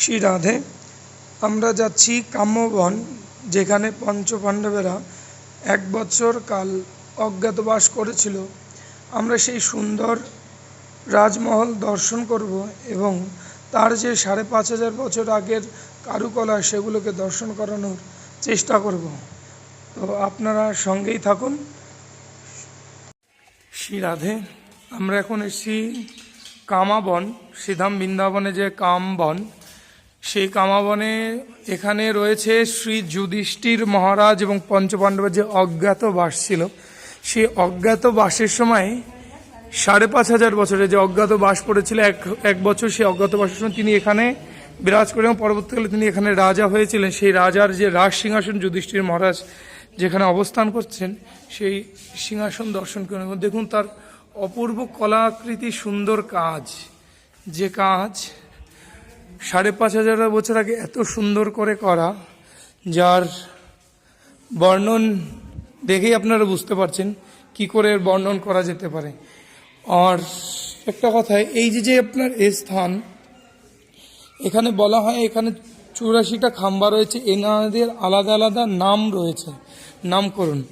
শ্রী রাধে। আমরা যাচ্ছি কাম্যবন, যেখানে পঞ্চপাণ্ডবেরা এক বৎসর কাল অজ্ঞাতবাস করেছিল। আমরা সেই সুন্দর রাজমহল দর্শন করব এবং তার যে সাড়ে পাঁচ হাজার বছর আগের কারুকলা, সেগুলোকে দর্শন করানোর চেষ্টা করব। তো আপনারা সঙ্গেই থাকুন। শ্রী রাধে, আমরা এখন এসেছি কামাবন শ্রীধাম বৃন্দাবনে যে কামবন সেই কামাবনে এখানে রয়েছে শ্রী যুধিষ্ঠির মহারাজ এবং পঞ্চপাণ্ডবের যে অজ্ঞাত বাস ছিল, সেই অজ্ঞাত বাসের সময় সাড়ে পাঁচ হাজার বছরে যে অজ্ঞাত বাস পড়েছিল, এক এক বছর সেই অজ্ঞাত বাসের সময় তিনি এখানে বিরাজ করে এবং পরবর্তীকালে তিনি এখানে রাজা হয়েছিলেন। সেই রাজার যে রাজ সিংহাসন যুধিষ্ঠির মহারাজ যেখানে অবস্থান করছেন, সেই সিংহাসন দর্শন এবং দেখুন তার অপূর্ব কলাকৃতি সুন্দর কাজ। যে কাজ সাড়ে পাঁচ হাজার বছর আগে এত সুন্দর করে করা, যার বর্ণন দেখেই আপনারা বুঝতে পারছেন কি করে বর্ণন করা যেতে পারে। আর একটা কথা, এই যে যে আপনার এই স্থান, এখানে বলা হয় এখানে চুরাশিটা খাম্বা রয়েছে, এনাদের আলাদা আলাদা নাম রয়েছে, নামকরণ।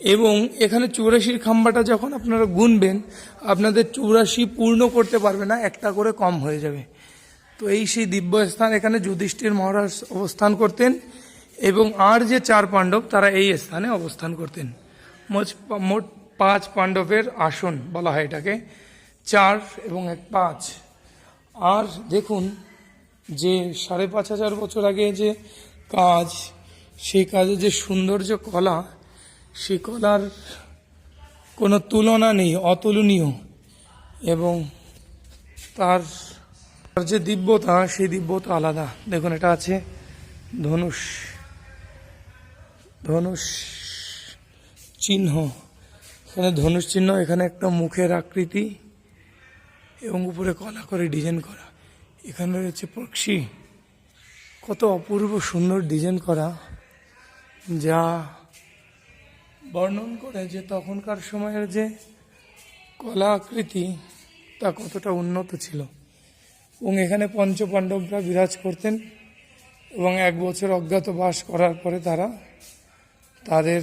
এবং এখানে চুরাশির খাম্বাটা যখন আপনারা গুনবেন, আপনাদের চুরাশি পূর্ণ করতে পারবে না, একটা করে কম হয়ে যাবে। তো এই সেই দিব্য স্থান এখানে যুধিষ্ঠির মহারাজ অবস্থান করতেন এবং আর যে চার পাণ্ডব তারা এই স্থানে অবস্থান করতেন। মোট পাঁচ পাণ্ডবের আসন বলা হয় এটাকে, চার এবং এক পাঁচ। আর দেখুন যে সাড়ে পাঁচ হাজার বছর আগে যে কাজ, সেই কাজে যে সৌন্দর্য কলা, সেই কলার কোনো তুলনা নেই, অতুলনীয় এবং তার যে দিব্যতা, সেই দিব্যতা আলাদা। দেখুন, এটা আছে ধনুষ। ধনুষ চিহ্ন। এখানে ধনুষ চিহ্ন, এখানে একটা মুখের আকৃতি এবং উপরে কলা করে ডিজাইন করা। এখানে রয়েছে পক্ষী। কত অপূর্ব সুন্দর ডিজাইন করা, যা বর্ণন করে যে তখনকার সময়ের যে কলা আকৃতি, তা কতটা উন্নত ছিল। এবং এখানে পঞ্চপাণ্ডবরা বিরাজ করতেন এবং এক বছর অজ্ঞাত বাস করার পরে তারা তাদের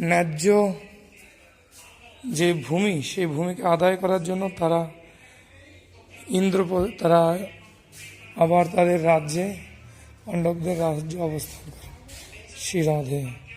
ন্যায্য যে ভূমি, সেই ভূমিকে আদায় করার জন্য তারা ইন্দ্র তারা আবার তাদের রাজ্যে পাণ্ডবদের রাজ্য অবস্থান করে। শ্রী রাধে।